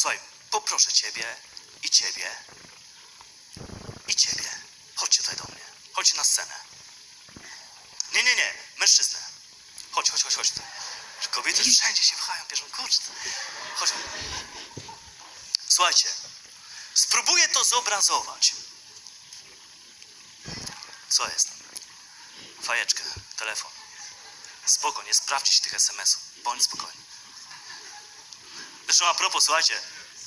Słuchaj, poproszę ciebie i ciebie i ciebie. Chodźcie tutaj do mnie. Chodźcie na scenę. Nie, nie, nie. Mężczyznę. Chodź, chodź, chodź, chodź. tutaj. Kobiety wszędzie się pchają, bierzą kurczę. Chodź. Słuchajcie. Spróbuję to zobrazować. Co jest? Fajeczkę, telefon. Spoko, nie sprawdźcie tych SMS-ów. Bądź spokojny. Zresztą a propos, słuchajcie,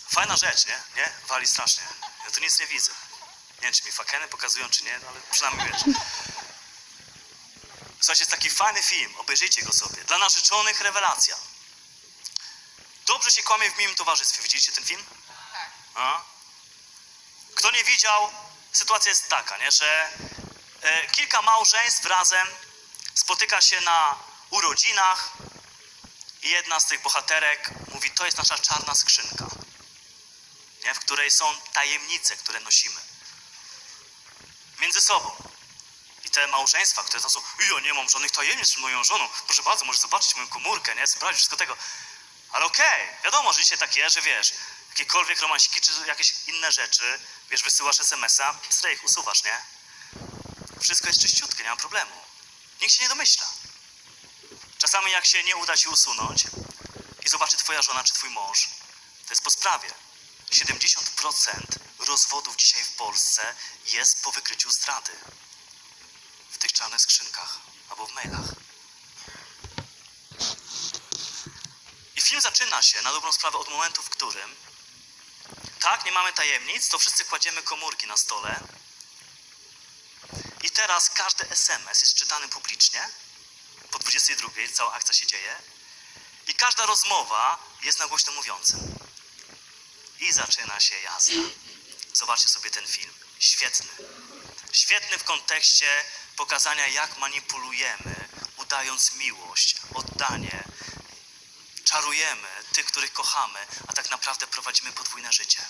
fajna rzecz, nie? Nie? Wali strasznie. Ja tu nic nie widzę. Nie wiem, czy mi fakeny pokazują, czy nie, no ale przynajmniej wiesz. Słuchajcie, jest taki fajny film, obejrzyjcie go sobie. Dla narzeczonych rewelacja. Dobrze się kłamie w miłym towarzystwie. Widzieliście ten film? Tak. A? Kto nie widział, sytuacja jest taka, nie, że e, kilka małżeństw razem spotyka się na urodzinach i jedna z tych bohaterek mówi, to jest nasza czarna skrzynka, nie, w której są tajemnice, które nosimy między sobą. I te małżeństwa, które tam są, ja nie mam żadnych tajemnic z moją żoną, proszę bardzo, możesz zobaczyć moją komórkę, nie, sprawdzić wszystko tego. Ale okej, wiadomo, że dzisiaj tak jest, że wiesz, jakiekolwiek romansiki czy jakieś inne rzeczy, wiesz, wysyłasz SMS-a, ich usuwasz, nie? Wszystko jest czyściutkie, nie ma problemu. Nikt się nie domyśla. Czasami jak się nie uda ci usunąć i zobaczy twoja żona czy twój mąż, to jest po sprawie. 70% rozwodów dzisiaj w Polsce jest po wykryciu zdrady. W tych czarnych skrzynkach albo w mailach. I film zaczyna się na dobrą sprawę od momentu, w którym tak, nie mamy tajemnic, to wszyscy kładziemy komórki na stole. I teraz każdy SMS jest czytany publicznie. Po 22 cała akcja się dzieje. I każda rozmowa jest na głośno mówiącym. I zaczyna się jazda. Zobaczcie sobie ten film. Świetny. Świetny w kontekście pokazania, jak manipulujemy, udając miłość, oddanie, czarujemy tych, których kochamy, a tak naprawdę prowadzimy podwójne życie.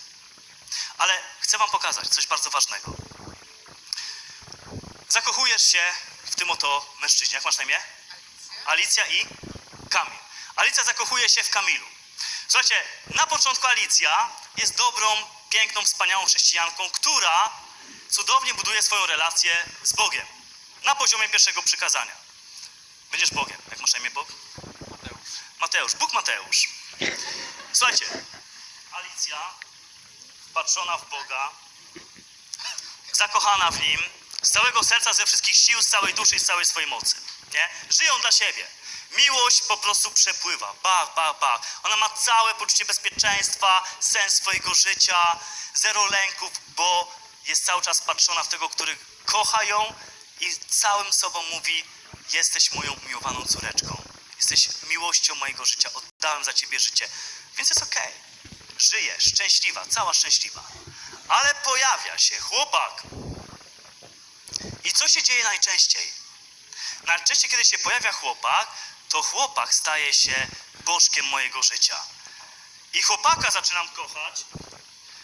Ale chcę Wam pokazać coś bardzo ważnego. Zakochujesz się w tym oto mężczyźnie. Jak masz na imię? Alicja i Kamil. Alicja zakochuje się w Kamilu. Słuchajcie, na początku Alicja jest dobrą, piękną, wspaniałą chrześcijanką, która cudownie buduje swoją relację z Bogiem. Na poziomie pierwszego przykazania. Będziesz Bogiem. Jak masz na imię Bóg? Mateusz, Bóg Mateusz. Słuchajcie, Alicja, wpatrzona w Boga, zakochana w Nim, z całego serca, ze wszystkich sił, z całej duszy i z całej swojej mocy. Nie? Żyją dla siebie. Miłość po prostu przepływa. Bach, bach, bach. Ona ma całe poczucie bezpieczeństwa, sens swojego życia, zero lęków, bo jest cały czas patrzona w tego, który kocha ją i całym sobą mówi: Jesteś moją umiłowaną córeczką. Jesteś miłością mojego życia. Oddałem za ciebie życie. Więc jest okej. Żyje, szczęśliwa, cała szczęśliwa. Ale pojawia się chłopak. I co się dzieje najczęściej? Najczęściej, kiedy się pojawia chłopak, to chłopak staje się bożkiem mojego życia. I chłopaka zaczynam kochać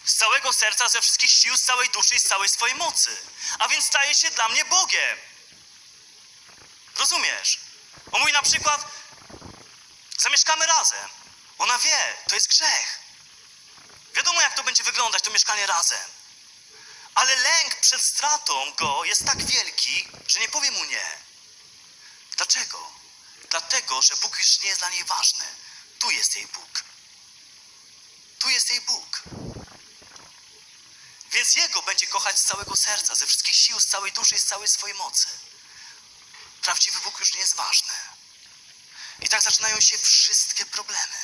z całego serca, ze wszystkich sił, z całej duszy i z całej swojej mocy. A więc staje się dla mnie Bogiem. Rozumiesz? On mówi na przykład, zamieszkamy razem. Ona wie, to jest grzech. Wiadomo, jak to będzie wyglądać, to mieszkanie razem. Ale lęk przed stratą go jest tak wielki, że nie powie mu nie. Dlaczego? Że Bóg już nie jest dla niej ważny. Tu jest jej Bóg. Tu jest jej Bóg. Więc Jego będzie kochać z całego serca, ze wszystkich sił, z całej duszy i z całej swojej mocy. Prawdziwy Bóg już nie jest ważny. I tak zaczynają się wszystkie problemy.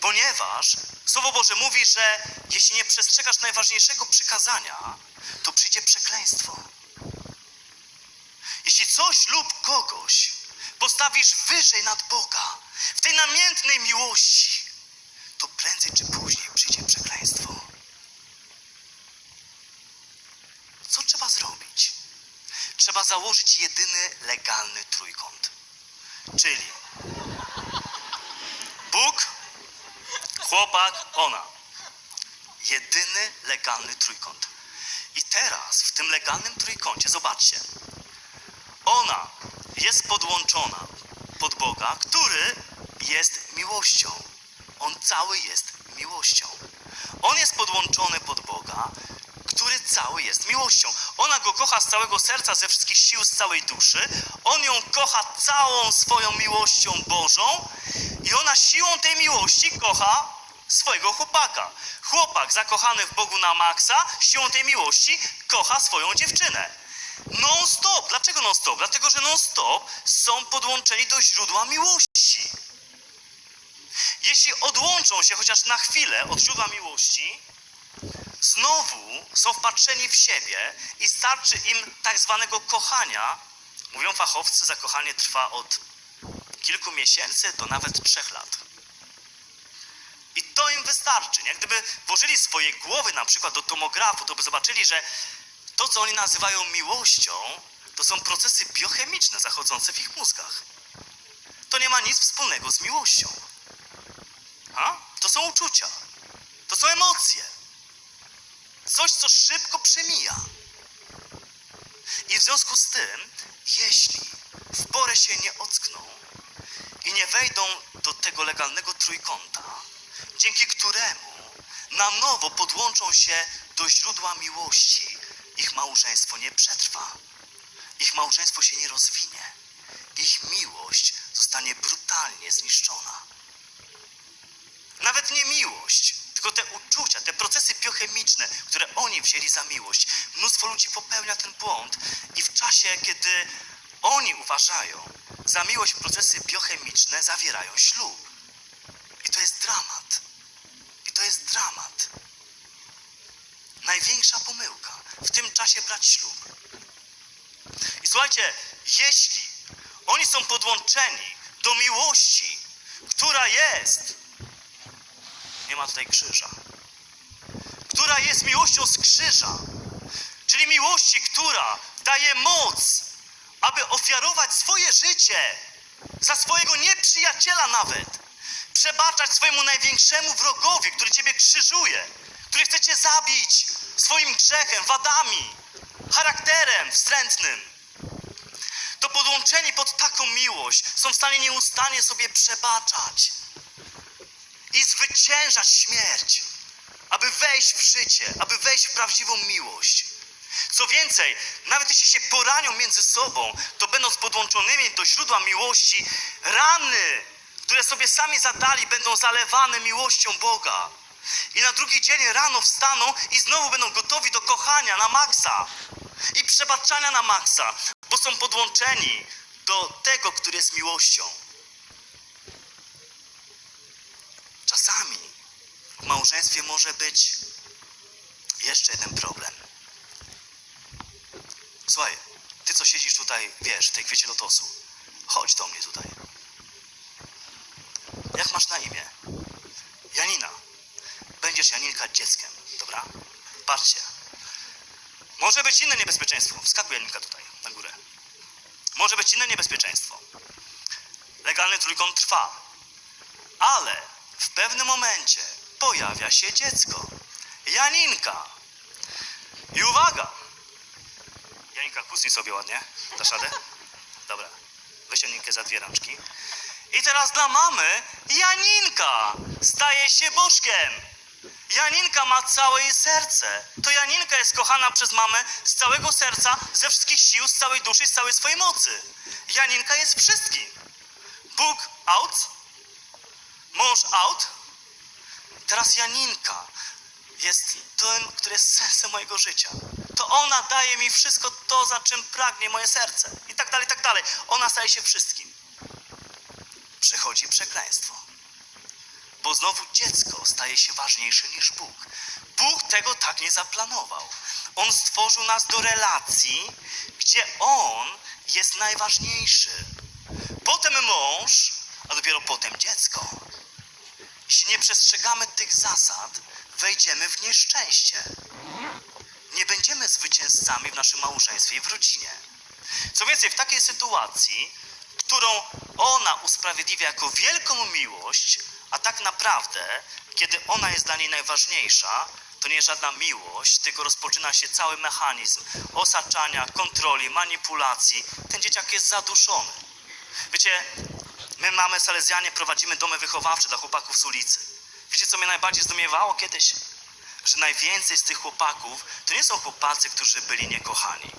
Ponieważ Słowo Boże mówi, że jeśli nie przestrzegasz najważniejszego przykazania, to przyjdzie przekleństwo. Jeśli coś lub kogoś postawisz wyżej nad Boga, w tej namiętnej miłości, to prędzej czy później przyjdzie przekleństwo. Co trzeba zrobić? Trzeba założyć jedyny legalny trójkąt. Czyli Bóg, chłopak, ona. Jedyny legalny trójkąt. I teraz w tym legalnym trójkącie, zobaczcie, ona jest podłączona pod Boga, który jest miłością. On cały jest miłością. On jest podłączony pod Boga, który cały jest miłością. Ona go kocha z całego serca, ze wszystkich sił, z całej duszy. On ją kocha całą swoją miłością Bożą i ona siłą tej miłości kocha swojego chłopaka. Chłopak zakochany w Bogu na maksa, siłą tej miłości kocha swoją dziewczynę. Non stop. Dlaczego non stop? Dlatego, że non stop są podłączeni do źródła miłości. Jeśli odłączą się chociaż na chwilę od źródła miłości, znowu są wpatrzeni w siebie i starczy im tak zwanego kochania. Mówią fachowcy, zakochanie trwa od kilku miesięcy do nawet trzech lat. I to im wystarczy. Nie? Gdyby włożyli swoje głowy na przykład do tomografu, to by zobaczyli, że to, co oni nazywają miłością, to są procesy biochemiczne zachodzące w ich mózgach. To nie ma nic wspólnego z miłością. A? To są uczucia. To są emocje. Coś, co szybko przemija. I w związku z tym, jeśli w porę się nie ockną i nie wejdą do tego legalnego trójkąta, dzięki któremu na nowo podłączą się do źródła miłości, ich małżeństwo nie przetrwa. Ich małżeństwo się nie rozwinie. Ich miłość zostanie brutalnie zniszczona. Nawet nie miłość, tylko te uczucia, te procesy biochemiczne, które oni wzięli za miłość. Mnóstwo ludzi popełnia ten błąd i w czasie, kiedy oni uważają za miłość procesy biochemiczne, zawierają ślub. I to jest dramat. I to jest dramat. Największa pomyłka w tym czasie brać ślub. I słuchajcie, jeśli oni są podłączeni do miłości, która jest, nie ma tutaj krzyża, która jest miłością z krzyża, czyli miłości, która daje moc, aby ofiarować swoje życie za swojego nieprzyjaciela nawet, przebaczać swojemu największemu wrogowi, który ciebie krzyżuje, który chce cię zabić swoim grzechem, wadami, charakterem wstrętnym to podłączeni pod taką miłość są w stanie nieustannie sobie przebaczać i zwyciężać śmierć, aby wejść w życie, aby wejść w prawdziwą miłość. Co więcej, nawet jeśli się poranią między sobą, to będąc podłączonymi do źródła miłości, rany, które sobie sami zadali, będą zalewane miłością Boga. I na drugi dzień rano wstaną i znowu będą gotowi do kochania na maksa i przebaczania na maksa, bo są podłączeni do tego, który jest miłością. Czasami w małżeństwie może być jeszcze jeden problem. Słuchaj, ty co siedzisz tutaj, wiesz, w tej kwiecie lotosu, chodź do mnie tutaj. Jak masz na imię? Janina. Będziesz Janinka dzieckiem, dobra? Patrzcie. Może być inne niebezpieczeństwo. Wskakuj Janinka tutaj, na górę. Może być inne niebezpieczeństwo. Legalny trójkąt trwa. Ale w pewnym momencie pojawia się dziecko. Janinka. I uwaga! Janinka, kucnij sobie ładnie. Dasz radę? Dobra. Weź Janinkę za dwie rączki. I teraz dla mamy Janinka staje się bożkiem. Janinka ma całe jej serce. To Janinka jest kochana przez mamę z całego serca, ze wszystkich sił, z całej duszy, z całej swojej mocy. Janinka jest wszystkim. Bóg out, mąż out. Teraz Janinka jest tym, który jest sercem mojego życia. To ona daje mi wszystko to, za czym pragnie moje serce. I tak dalej, i tak dalej. Ona staje się wszystkim. Przychodzi przekleństwo bo znowu dziecko staje się ważniejsze niż Bóg. Bóg tego tak nie zaplanował. On stworzył nas do relacji, gdzie On jest najważniejszy. Potem mąż, a dopiero potem dziecko. Jeśli nie przestrzegamy tych zasad, wejdziemy w nieszczęście. Nie będziemy zwycięzcami w naszym małżeństwie i w rodzinie. Co więcej, w takiej sytuacji, którą ona usprawiedliwia jako wielką miłość, a tak naprawdę, kiedy ona jest dla niej najważniejsza, to nie żadna miłość, tylko rozpoczyna się cały mechanizm osaczania, kontroli, manipulacji. Ten dzieciak jest zaduszony. Wiecie, my mamy Salezjanie, prowadzimy domy wychowawcze dla chłopaków z ulicy. Wiecie, co mnie najbardziej zdumiewało kiedyś? Że najwięcej z tych chłopaków to nie są chłopacy, którzy byli niekochani.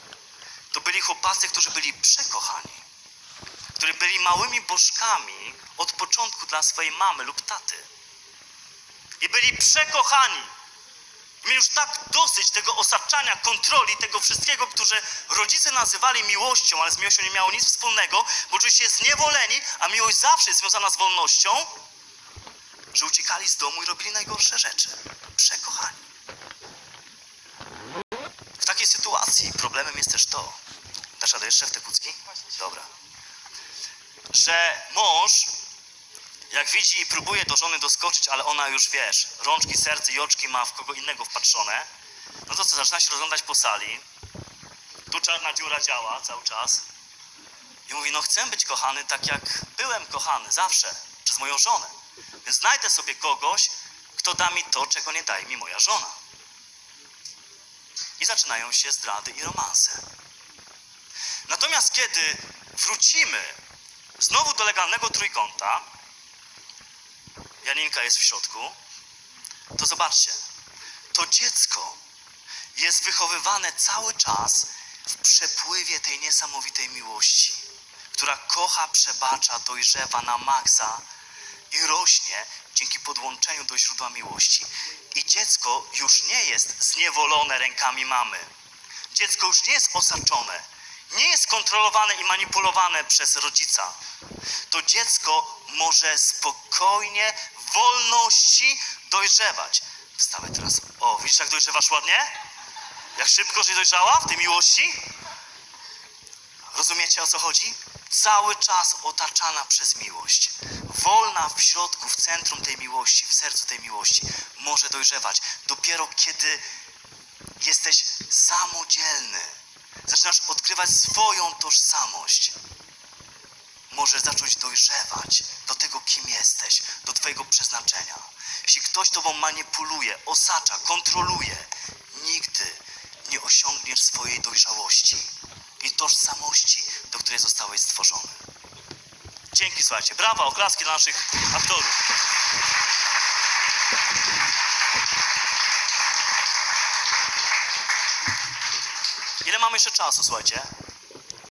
To byli chłopacy, którzy byli przekochani. Którzy byli małymi bożkami od początku dla swojej mamy lub taty. I byli przekochani. Mieli już tak dosyć tego osaczania, kontroli, tego wszystkiego, które rodzice nazywali miłością, ale z miłością nie miało nic wspólnego, bo czuli się zniewoleni, a miłość zawsze jest związana z wolnością, że uciekali z domu i robili najgorsze rzeczy. Przekochani. W takiej sytuacji problemem jest też to. Dasz radę jeszcze w te kucki? Dobra. Że mąż, jak widzi i próbuje do żony doskoczyć, ale ona już wiesz, rączki, serce i oczki ma w kogo innego wpatrzone, no to co, zaczyna się rozglądać po sali. Tu czarna dziura działa cały czas. I mówi, no chcę być kochany tak jak byłem kochany zawsze przez moją żonę. Więc znajdę sobie kogoś, kto da mi to, czego nie daje mi moja żona. I zaczynają się zdrady i romanse. Natomiast kiedy wrócimy znowu do legalnego trójkąta, Janinka jest w środku, to zobaczcie, to dziecko jest wychowywane cały czas w przepływie tej niesamowitej miłości, która kocha, przebacza, dojrzewa na maksa i rośnie dzięki podłączeniu do źródła miłości. I dziecko już nie jest zniewolone rękami mamy. Dziecko już nie jest osaczone, nie jest kontrolowane i manipulowane przez rodzica. To dziecko może spokojnie, w wolności dojrzewać. Wstawaj teraz. O, widzisz jak dojrzewasz ładnie? Jak szybko, że dojrzała w tej miłości? Rozumiecie o co chodzi? Cały czas otaczana przez miłość. Wolna w środku, w centrum tej miłości, w sercu tej miłości. Może dojrzewać. Dopiero kiedy jesteś samodzielny, zaczynasz odkrywać swoją tożsamość. Możesz zacząć dojrzewać do tego, kim jesteś, do Twojego przeznaczenia. Jeśli ktoś Tobą manipuluje, osacza, kontroluje, nigdy nie osiągniesz swojej dojrzałości i tożsamości, do której zostałeś stworzony. Dzięki, słuchajcie. Brawa, oklaski dla naszych aktorów. Ile mamy jeszcze czasu, słuchajcie?